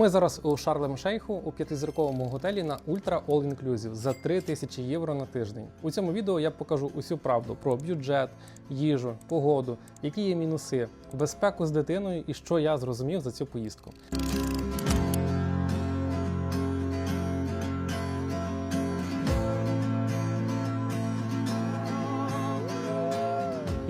Ми зараз у Шарлем Шейху у п'ятизірковому готелі на Ultra All Inclusive за 3 тисячі євро на тиждень. У цьому відео я покажу усю правду про бюджет, їжу, погоду, які є мінуси, безпеку з дитиною і що я зрозумів за цю поїздку.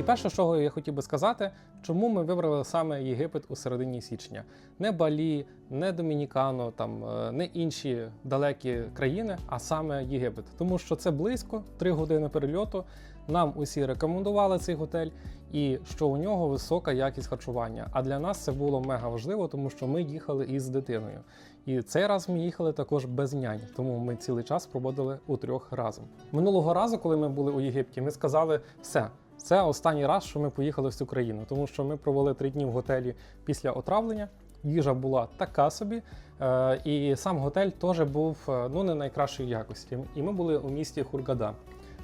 І перше, що я хотів би сказати, чому ми вибрали саме Єгипет у середині січня, не Балі, не Домінікано, там е, не інші далекі країни, а саме Єгипет. Тому що це близько 3 години перельоту. Нам усі рекомендували цей готель, і що у нього висока якість харчування. А для нас це було мега важливо, тому що ми їхали із дитиною. І цей раз ми їхали також без нянь, тому ми цілий час проводили у трьох разом. Минулого разу, коли ми були у Єгипті, ми сказали все. Це останній раз, що ми поїхали в цю країну, тому що ми провели три дні в готелі після отравлення. Їжа була така собі, е, і сам готель теж був е, ну не найкращої якості. І ми були у місті Хургада.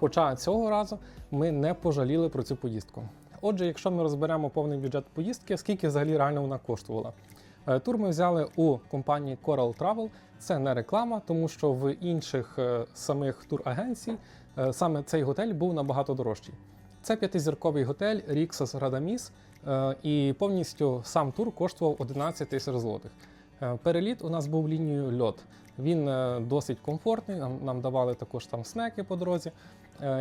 Хоча цього разу ми не пожаліли про цю поїздку. Отже, якщо ми розберемо повний бюджет поїздки, скільки взагалі реально вона коштувала? Е, Тур ми взяли у компанії Coral Travel. Це не реклама, тому що в інших самих турагенцій саме цей готель був набагато дорожчий. Це п'ятизірковий готель Rixos Radamis, е, і повністю сам тур коштував 11 тисяч злотих. Е, Переліт у нас був лінією льот. Він е, досить комфортний. Нам, нам давали також там снеки по дорозі.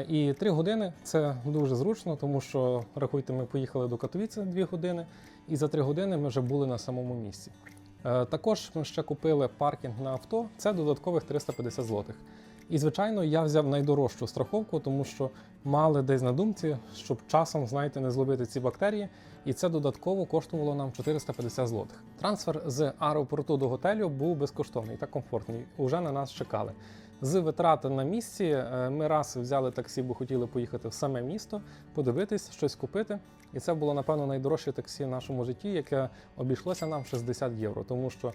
І три години це дуже зручно, тому що рахуйте, ми поїхали до Катовіці дві години, і за три години ми вже були на самому місці. Також ми ще купили паркінг на авто, це додаткових 350 злотих. І, звичайно, я взяв найдорожчу страховку, тому що мали десь на думці, щоб часом, знаєте, не зловити ці бактерії, і це додатково коштувало нам 450 злотих. Трансфер з аеропорту до готелю був безкоштовний та комфортний. Уже на нас чекали. З витрати на місці е, ми раз взяли таксі, бо хотіли поїхати в саме місто, подивитись, щось купити. І це було, напевно, найдорожче таксі в нашому житті, яке обійшлося нам 60 євро, тому що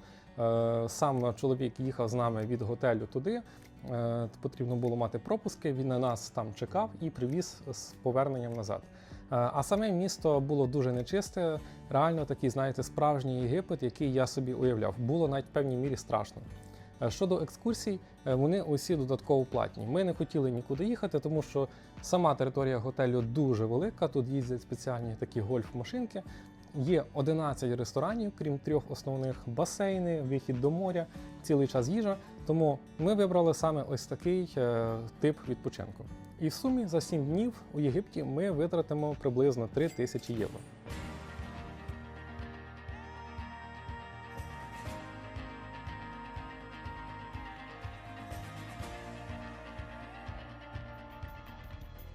сам чоловік їхав з нами від готелю туди. Е, потрібно було мати пропуски. Він на нас там чекав і привіз з поверненням назад. Е, А саме місто було дуже нечисте, реально такий, знаєте, справжній Єгипет, який я собі уявляв. Було навіть в певній мірі страшно. Е, Щодо екскурсій, е, вони усі додатково платні. Ми не хотіли нікуди їхати, тому що сама територія готелю дуже велика. Тут їздять спеціальні такі гольф-машинки. Є 11 ресторанів, крім трьох основних басейни, вихід до моря, цілий час їжа. Тому ми вибрали саме ось такий е, тип відпочинку. І в сумі за 7 днів у Єгипті ми витратимо приблизно 3 тисячі євро.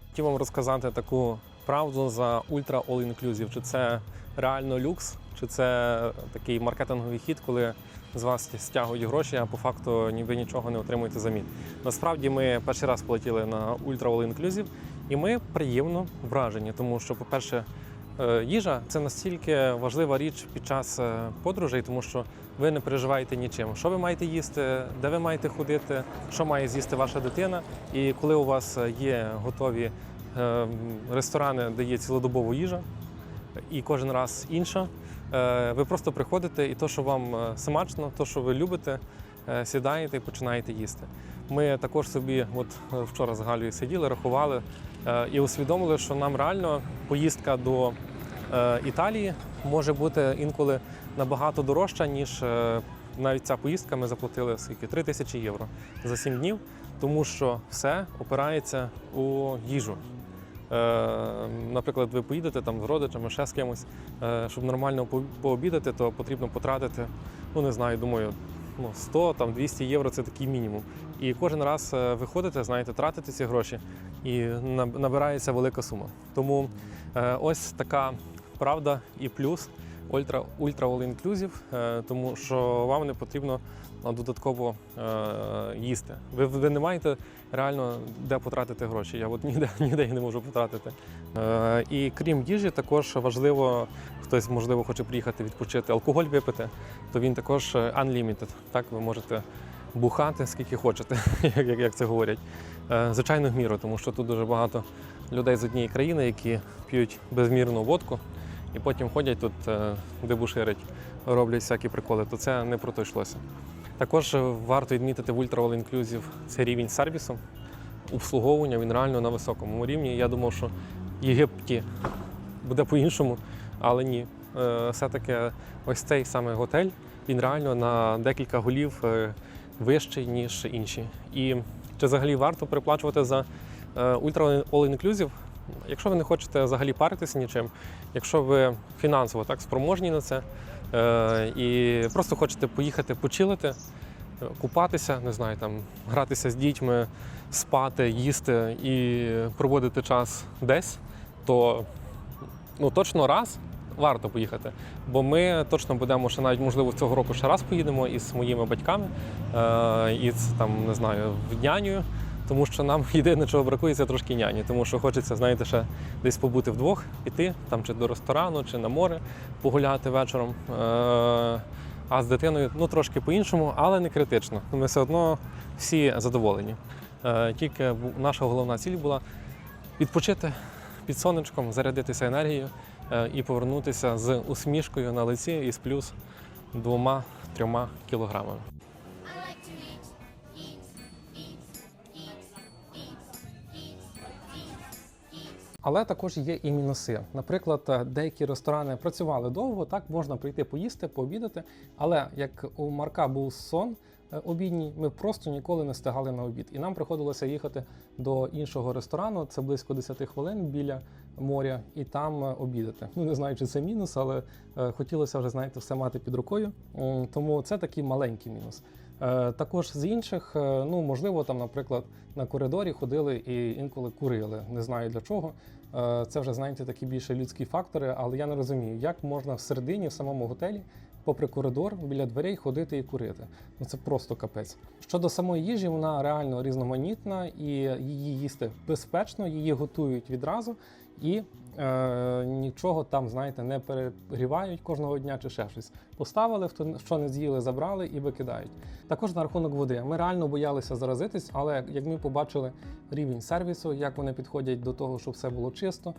Хотів вам розказати таку правду за Ultra All Inclusive. Чи це реально люкс, чи це такий маркетинговий хід, коли з вас стягують гроші, а по факту ні- ви нічого не отримуєте замін. Насправді ми перший раз полетіли на Ultra All Inclusive, і ми приємно вражені, тому що, по-перше, е, їжа це настільки важлива річ під час е, подорожей, тому що ви не переживаєте нічим. Що ви маєте їсти, де ви маєте ходити, що має з'їсти ваша дитина. І коли у вас є готові е, ресторани, де є цілодобова їжа, і кожен раз інша. Е, Ви просто приходите, і то, що вам е, смачно, то, що ви любите, е, сідаєте і починаєте їсти. Ми також собі, от е, вчора з Галею сиділи, рахували е, і усвідомили, що нам реально поїздка до е, Італії може бути інколи набагато дорожча, ніж е, навіть ця поїздка. Ми заплатили скільки 3 тисячі євро за 7 днів, тому що все опирається у їжу. Е, наприклад, ви поїдете там з родичами, ще з кимось, е, щоб нормально пообідати, то потрібно потратити, ну не знаю, думаю, ну, 100 там 200 євро це такий мінімум. І кожен раз е, виходите, знаєте, тратите ці гроші і набирається велика сума. Тому ось така правда і плюс Ultra, Ultra All Inclusive, е, тому що вам не потрібно е, додатково е, їсти. Ви, ви не маєте реально де потратити гроші. Я от ніде, ніде їх не можу потратити. І крім їжі, також важливо, хтось можливо хоче приїхати відпочити, алкоголь випити, то він також unlimited. Так, ви можете бухати скільки хочете, як, як, це говорять. Звичайно, в міру, тому що тут дуже багато людей з однієї країни, які п'ють безмірну водку і потім ходять тут, е, дебуширять роблять всякі приколи, то це не про то йшлося. Також е, варто відмітити в Ultra All Inclusive це рівень сервісу, обслуговування, він реально на високому рівні. Я думав, що в Єгипті буде по-іншому, але ні. Е, Все-таки ось цей саме готель, він реально на декілька голів вищий, ніж інші. І чи взагалі варто переплачувати за Ultra All Inclusive? Якщо ви не хочете взагалі паритися нічим, якщо ви фінансово так спроможні на це е, і просто хочете поїхати почилити, купатися, не знаю, там гратися з дітьми, спати, їсти і проводити час десь, то ну, точно раз варто поїхати. Бо ми точно будемо ще навіть, можливо, цього року ще раз поїдемо із моїми батьками, е, із там, не знаю, в няню. Тому що нам єдине, чого бракує, це трошки няні. Тому що хочеться, знаєте, ще десь побути вдвох, піти там чи до ресторану, чи на море погуляти вечором. Е, А з дитиною ну трошки по-іншому, але не критично. Ми все одно всі задоволені. Е, Тільки наша головна ціль була відпочити під сонечком, зарядитися енергією е, і повернутися з усмішкою на лиці із плюс двома-трьома кілограмами. Але також є і мінуси. Наприклад, е, деякі ресторани працювали довго, так можна прийти поїсти, пообідати. Але як у Марка був сон е, обідній, ми просто ніколи не встигали на обід. І нам приходилося їхати до іншого ресторану. Це близько 10 хвилин біля моря, і там е, обідати. Ну не знаю, чи це мінус, але хотілося вже знаєте все мати під рукою. Тому це такий маленький мінус. Е, Також з інших, е, ну можливо, там, наприклад, на коридорі ходили і інколи курили. Не знаю для чого. Е, Це вже знаєте такі більше людські фактори, але я не розумію, як можна всередині, в самому готелі, попри коридор, біля дверей ходити і курити. Ну це просто капець. Щодо самої їжі, вона реально різноманітна і її їсти безпечно, її готують відразу і е, нічого там, знаєте, не перегрівають кожного дня чи ще щось. Поставили, що не з'їли, забрали і викидають. Також на рахунок води. Ми реально боялися заразитись, але як ми побачили рівень сервісу, як вони підходять до того, щоб все було чисто,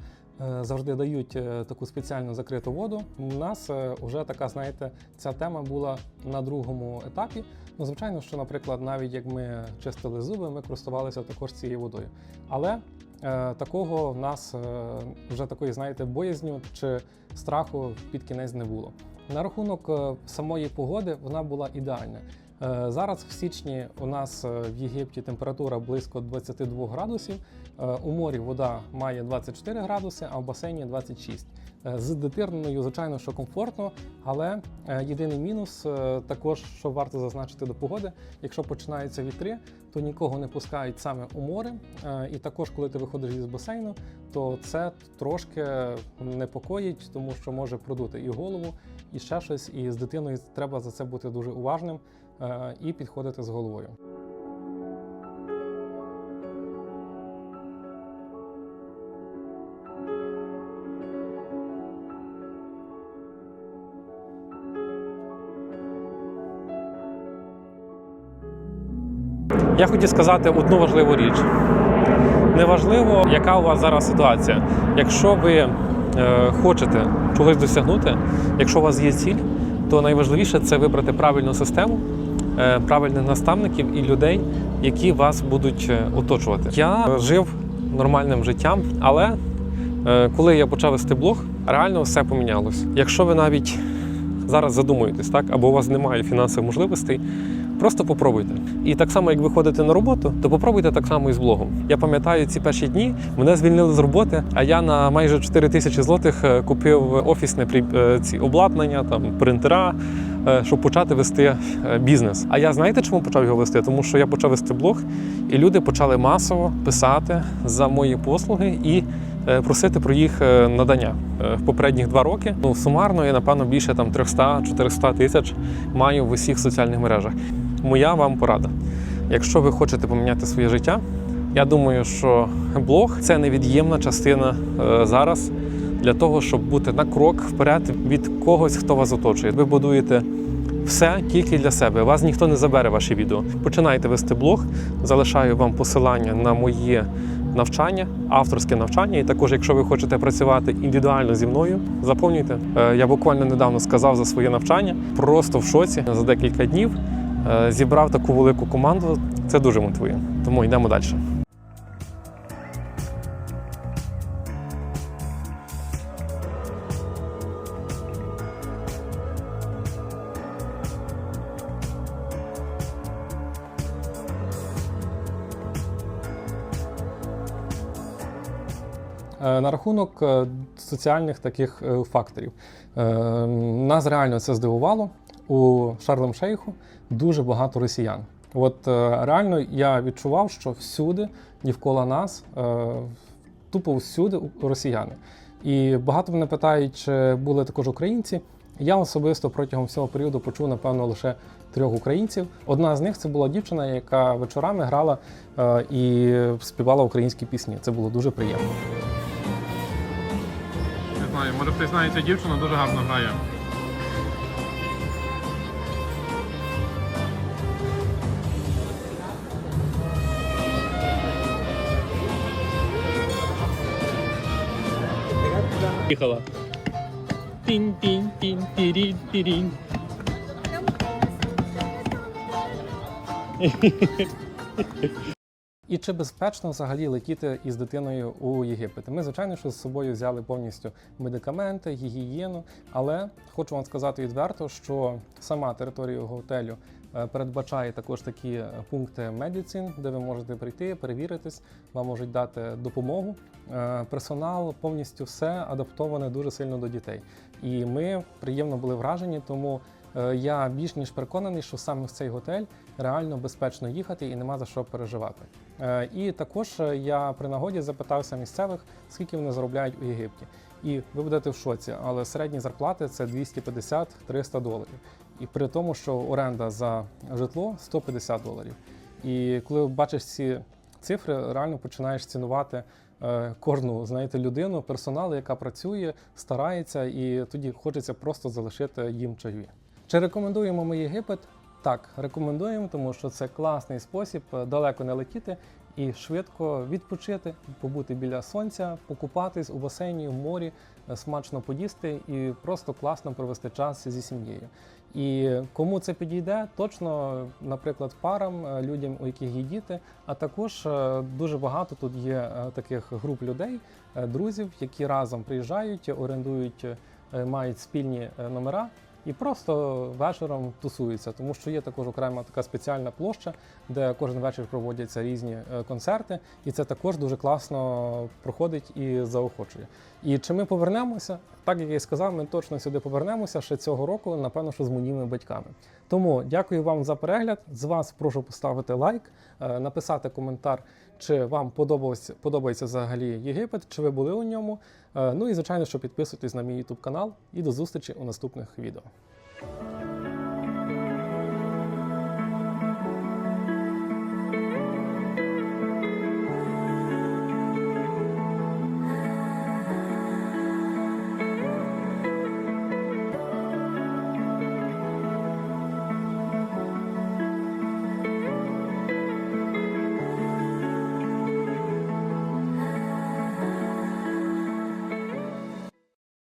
завжди дають е, таку спеціальну закриту воду. У нас е, вже така, знаєте, ця тема була на другому етапі. Ну, звичайно, що, наприклад, навіть як ми чистили зуби, ми користувалися також цією водою. Але е, такого в нас е, вже такої, знаєте, боязню чи страху під кінець не було. На рахунок е, самої погоди вона була ідеальна. Е, Зараз в січні у нас е, в Єгипті температура близько 22 градусів. Е, У морі вода має 24 градуси, а в басейні 26. Е, З дитиною, звичайно, що комфортно, але єдиний мінус також, що варто зазначити до погоди, якщо починаються вітри, то нікого не пускають саме у море. І також, коли ти виходиш із басейну, то це трошки непокоїть, тому що може продути і голову, і ще щось. І з дитиною треба за це бути дуже уважним і підходити з головою. Я хотів сказати одну важливу річ. Неважливо, яка у вас зараз ситуація. Якщо ви е, хочете чогось досягнути, якщо у вас є ціль, то найважливіше це вибрати правильну систему, е, правильних наставників і людей, які вас будуть е, оточувати. Я е, жив нормальним життям, але е, коли я почав вести блог, реально все помінялось. Якщо ви навіть зараз задумуєтесь, так або у вас немає фінансових можливостей, Просто попробуйте. І так само, як ви ходите на роботу, то попробуйте так само і з блогом. Я пам'ятаю ці перші дні, мене звільнили з роботи, а я на майже 4 тисячі злотих е, купив офісне е, ці обладнання, там принтера, е, щоб почати вести е, бізнес. А я знаєте, чому почав його вести? Тому що я почав вести блог, і люди почали масово писати за мої послуги і е, просити про їх е, надання. Е, В попередніх два роки ну сумарно я напевно більше там 300-400 тисяч маю в усіх соціальних мережах. Моя вам порада. Якщо ви хочете поміняти своє життя, я думаю, що блог це невід'ємна частина е, зараз для того, щоб бути на крок вперед від когось, хто вас оточує. Ви будуєте все тільки для себе. Вас ніхто не забере ваші відео. Починайте вести блог. Залишаю вам посилання на моє навчання, авторське навчання. І також, якщо ви хочете працювати індивідуально зі мною, заповнюйте. Е, Я буквально недавно сказав за своє навчання, просто в шоці за декілька днів е, зібрав таку велику команду. Це дуже мотивує. Тому йдемо далі. На рахунок е, соціальних таких е, факторів. Е, Нас реально це здивувало. У Шарлем Шейху дуже багато росіян. От е, реально я відчував, що всюди, навколо нас, е, тупо всюди росіяни. І багато мене питають, чи були також українці. Я особисто протягом всього періоду почув, напевно, лише трьох українців. Одна з них це була дівчина, яка вечорами грала е, і співала українські пісні. Це було дуже приємно. Не знаю, може хтось знає цю дівчину, дуже гарно грає. Їхала. Тінь-тінь-тінь, тірінь-тірінь. І чи безпечно взагалі летіти із дитиною у Єгипет? Ми, звичайно, що з собою взяли повністю медикаменти, гігієну, але хочу вам сказати відверто, що сама територія готелю е, передбачає також такі е, пункти медицин, де ви можете прийти, перевіритись, вам можуть дати допомогу. Е, Персонал повністю все адаптоване дуже сильно до дітей. І ми приємно були вражені, тому я більш ніж переконаний, що саме в цей готель реально безпечно їхати і нема за що переживати. Е, І також е, я при нагоді запитався місцевих, скільки вони заробляють у Єгипті. І ви будете в шоці, але середні зарплати це 250-300 доларів. І при тому, що оренда за житло 150 доларів. І коли бачиш ці цифри, реально починаєш цінувати е, кожну знаєте, людину, персонал, яка працює, старається, і тоді хочеться просто залишити їм чайові. Чи рекомендуємо ми Єгипет? Так, рекомендуємо, тому що це класний спосіб е, далеко не летіти і швидко відпочити, побути біля сонця, покупатись у басейні, в морі, е, смачно поїсти і просто класно провести час зі сім'єю. І кому це підійде, точно, наприклад, парам, е, людям, у яких є діти, а також дуже багато тут є таких груп людей, друзів, які разом приїжджають, орендують, мають спільні номера і просто вечором тусуються, тому що є також окрема така спеціальна площа, де кожен вечір проводяться різні е, концерти, і це також дуже класно проходить і заохочує. І чи ми повернемося? Так як я і сказав, ми точно сюди повернемося ще цього року, напевно, що з моїми батьками. Тому дякую вам за перегляд. З вас прошу поставити лайк, е, написати коментар, чи вам подобався, подобається взагалі Єгипет, чи ви були у ньому. Е, Ну і звичайно, що підписуйтесь на мій YouTube канал і до зустрічі у наступних відео.